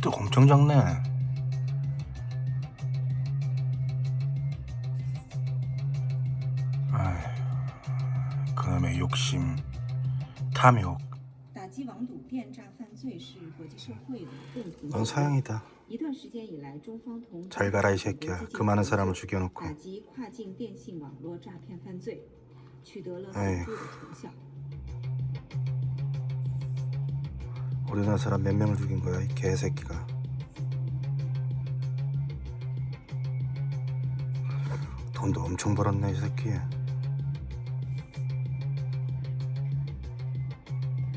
키도 엄청 작네. 그놈의 욕심, 탐욕. 넌 사형이다. 잘 가라 이 새끼야. 그 많은 사람을 죽여놓고. 에이. 우리나라 사람 몇 명을 죽인 거야 이 개새끼가. 돈도 엄청 벌었네 이 새끼.